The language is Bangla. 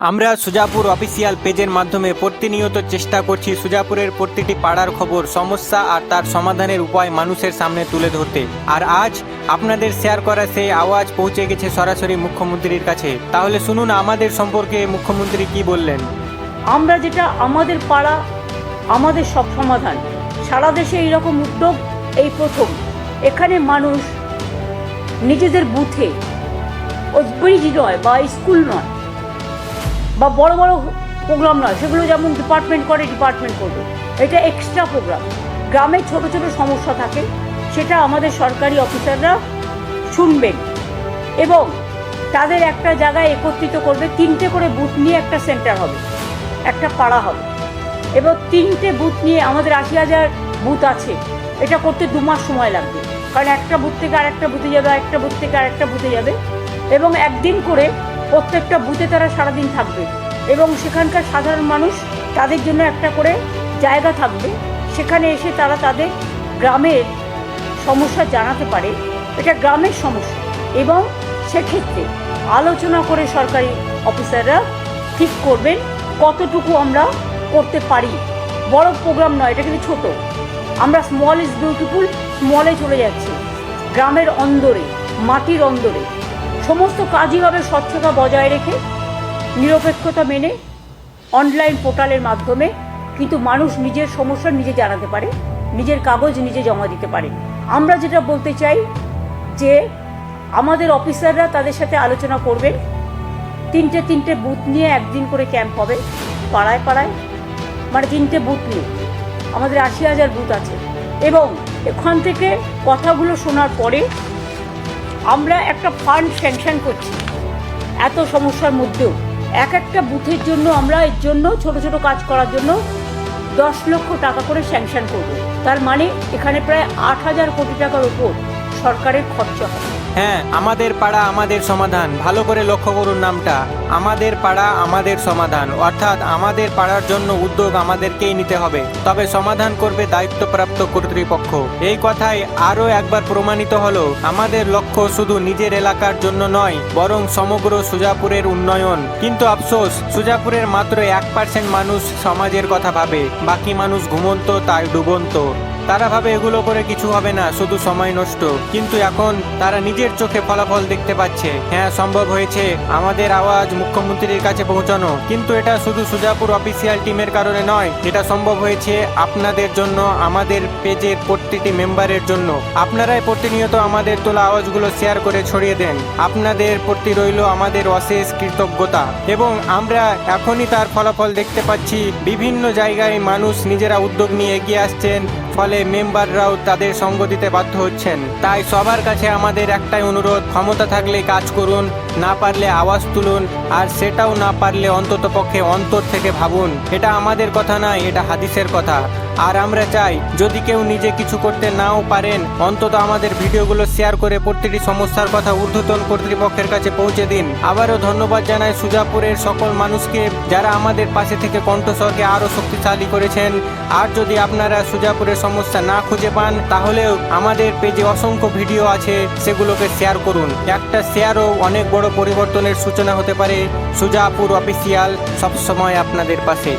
আমরা সুজাপুর অফিসিয়াল পেজের মাধ্যমে প্রতিনিয়ত চেষ্টা করছি সুজাপুরের প্রতিটি পাড়ার খবর, সমস্যা আর তার সমাধানের উপায় মানুষের সামনে তুলে ধরতে। আর আজ আপনাদের শেয়ার করা সেই আওয়াজ পৌঁছে গেছে সরাসরি মুখ্যমন্ত্রীর কাছে। তাহলে শুনুন আমাদের সম্পর্কে মুখ্যমন্ত্রী কি বললেন। আমরা যেটা আমাদের পাড়া, আমাদের সব সমাধান। সারা দেশে এইরকম উদ্যোগ এই প্রথম। এখানে মানুষ নিজেদের বুথে ওই নয় বা স্কুল নয় বা বড় বড় প্রোগ্রাম নয়, সেগুলো যেমন ডিপার্টমেন্ট করে ডিপার্টমেন্ট করবে। এটা এক্সট্রা প্রোগ্রাম গ্রামে ছোট ছোট সমস্যা থাকে, সেটা আমাদের সরকারি অফিসাররা শুনবেন। এবং তাদের একটা জায়গায় একত্রিত করবে, তিনটে করে বুথ নিয়ে একটা সেন্টার হবে, একটা পাড়া হবে। এবং তিনটে বুথ নিয়ে আমাদের আশি হাজার বুথ আছে, এটা করতে দু মাস সময় লাগবে। কারণ একটা বুথ থেকে আরেকটা বুথে যাবে, আরেকটা বুথ থেকে আরেকটা বুথে যাবে। এবং একদিন করে প্রত্যেকটা বুথে তারা সারাদিন থাকবে এবং সেখানকার সাধারণ মানুষ তাদের জন্য একটা করে জায়গা থাকবে। সেখানে এসে তারা তাদের গ্রামের সমস্যা জানাতে পারে। এটা গ্রামের সমস্যা এবং সেক্ষেত্রে আলোচনা করে সরকারি অফিসাররা ঠিক করবেন কতটুকু আমরা করতে পারি। বড় প্রোগ্রাম নয়, এটা কিন্তু ছোট। আমরা স্মল ইজ বিউটিফুল স্মলে চলে যাচ্ছি। গ্রামের অন্দরে, মাটির অন্দরে। সমস্ত কাজই হবে স্বচ্ছতা বজায় রেখে, নিরপেক্ষতা মেনে অনলাইন পোর্টালের মাধ্যমে। কিন্তু মানুষ নিজের সমস্যা নিজে জানাতে পারে, নিজের কাগজ নিজে জমা দিতে পারে। আমরা যেটা বলতে চাই যে, আমাদের অফিসাররা তাদের সাথে আলোচনা করবেন। তিনটে তিনটে বুথ নিয়ে একদিন করে ক্যাম্প হবে, পাড়ায় পাড়ায়। মানে তিনটে বুথ নিয়ে। আমাদের আশি হাজার বুথ আছে। এবং এখান থেকে কথাগুলো শোনার পরে আমরা একটা ফান্ড স্যাংশন করছি। এত সমস্যার মধ্যেও। এক একটা বুথের জন্য আমরা এর জন্য ছোট ছোট কাজ করার জন্য দশ লক্ষ টাকা করে স্যাংশন করব। তার মানে এখানে প্রায় আট হাজার কোটি টাকার উপর সরকারের খরচা হবে। হ্যাঁ আমাদের পাড়া আমাদের সমাধান। ভালো করে লক্ষ্য করুন নামটা। আমাদের পাড়া আমাদের সমাধান। অর্থাৎ আমাদের পাড়ার জন্য উদ্যোগ আমাদেরকেই নিতে হবে। তবে সমাধান করবে দায়িত্বপ্রাপ্ত কর্তৃপক্ষ। এই কথায় আরও একবার প্রমাণিত হলো। আমাদের লক্ষ্য শুধু নিজের এলাকার জন্য নয়, বরং সমগ্র সুজাপুরের উন্নয়ন। কিন্তু আফসোস, সুজাপুরের মাত্র এক পার্সেন্ট মানুষ সমাজের কথা ভাবে। বাকি মানুষ ঘুমন্ত, তাই ডুবন্ত। তারা ভাবে এগুলো করে কিছু হবে না, শুধু সময় নষ্ট। কিন্তু এখন তারা নিজের চোখে ফলাফল দেখতে পাচ্ছে। হ্যাঁ সম্ভব হয়েছে। আমাদের আওয়াজ মুখ্যমন্ত্রীর কাছে পৌঁছানো। কিন্তু এটা শুধু সুজাপুর অফিসিয়াল টিমের কারণে নয়। এটা সম্ভব হয়েছে আপনাদের জন্য, আমাদের পেজের প্রতিটি মেম্বারের জন্য। আপনারাই প্রতিনিয়ত আমাদের তোলা আওয়াজগুলো শেয়ার করে ছড়িয়ে দেন। আপনাদের প্রতি রইল আমাদের অশেষ কৃতজ্ঞতা। এবং আমরা এখনই তার ফলাফল দেখতে পাচ্ছি। বিভিন্ন জায়গায় মানুষ নিজেরা উদ্যোগ নিয়ে এগিয়ে আসছেন। ফলে মেম্বাররাও তাদের সঙ্গ দিতে বাধ্য হচ্ছেন। তাই সবার কাছে আমাদের একটাই অনুরোধ, ক্ষমতা থাকলে কাজ করুন না পারলে আওয়াজ তুলুন, আর সেটাও না পারলে অন্তত পক্ষে অন্তর থেকে ভাবুন। এটা আমাদের কথা নয়, এটা হাদিসের কথা। আর আমরা চাই, যদি কেউ নিজে কিছু করতে নাও পারেন, অন্তত আমাদের ভিডিওগুলো শেয়ার করে প্রতিটি সমস্যার কথা ঊর্ধ্বতন কর্তৃপক্ষের কাছে পৌঁছে দিন। আবারও ধন্যবাদ জানাই সুজাপুরের সকল মানুষকে, যারা আমাদের পাশে থেকে কণ্ঠস্বরকে আরও শক্তিশালী করেছেন। আর যদি আপনারা সুজাপুরের সমস্যা না খুঁজে পান, তাহলেও আমাদের পেজে অসংখ্য ভিডিও আছে, সেগুলোকে শেয়ার করুন। একটা শেয়ারও অনেক বড় পরিবর্তনের সূচনা হতে পারে। সুজাপুর অফিসিয়াল সবসময় আপনাদের পাশে।